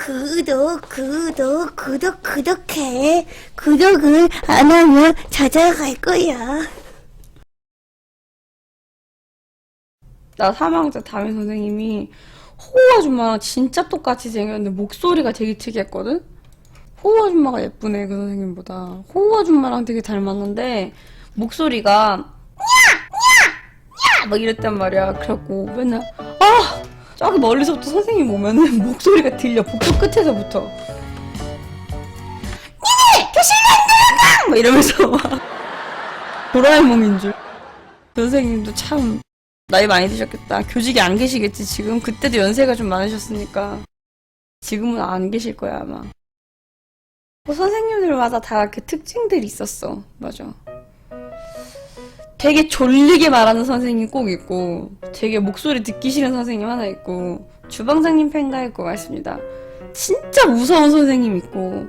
구독, 구독, 구독, 구독해. 구독을 안 하면 찾아갈 거야. 나 3학년 때 담임 선생님이 호우 아줌마랑 진짜 똑같이 생겼는데 목소리가 되게 특이했거든? 호우 아줌마가 예쁘네, 그 선생님보다. 호우 아줌마랑 되게 닮았는데, 목소리가, 냐! 냐! 냐! 막 이랬단 말이야. 그래갖고 맨날, 아! 저기 멀리서부터 선생님 오면은 목소리가 들려. 복도 끝에서부터. 니네! 교실에 안 들어가! 막 이러면서 막. 도라에몽인 줄. 그 선생님도 참, 나이 많이 드셨겠다. 교직에 안 계시겠지, 지금. 그때도 연세가 좀 많으셨으니까. 지금은 안 계실 거야, 아마. 뭐 선생님들마다 다 그 특징들이 있었어. 맞아. 되게 졸리게 말하는 선생님 꼭 있고, 되게 목소리 듣기 싫은 선생님 하나 있고, 주방장님 팬가 있고 맞습니다. 진짜 무서운 선생님 있고,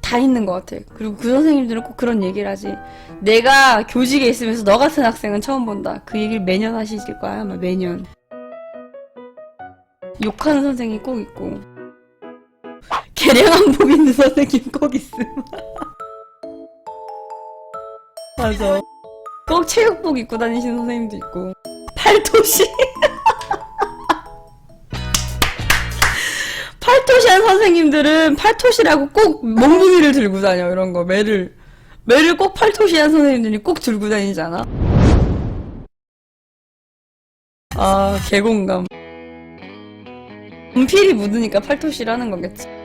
다 있는 것 같아. 그리고 그 선생님들은 꼭 그런 얘기를 하지. 내가 교직에 있으면서 너 같은 학생은 처음 본다. 그 얘기를 매년 하시실 거야, 아마 매년. 욕하는 선생님 꼭 있고. 개량한 복 있는 선생님 꼭 있음. 맞아. 꼭 체육복 입고 다니시는 선생님도 있고. 팔토시. 팔토시한 선생님들은 팔토시라고 꼭 몽둥이를 들고 다녀, 이런 거. 매를. 매를 꼭 팔토시한 선생님들이 꼭 들고 다니잖아. 아, 개공감. 분필이 묻으니까 팔토시를 하는 거겠지.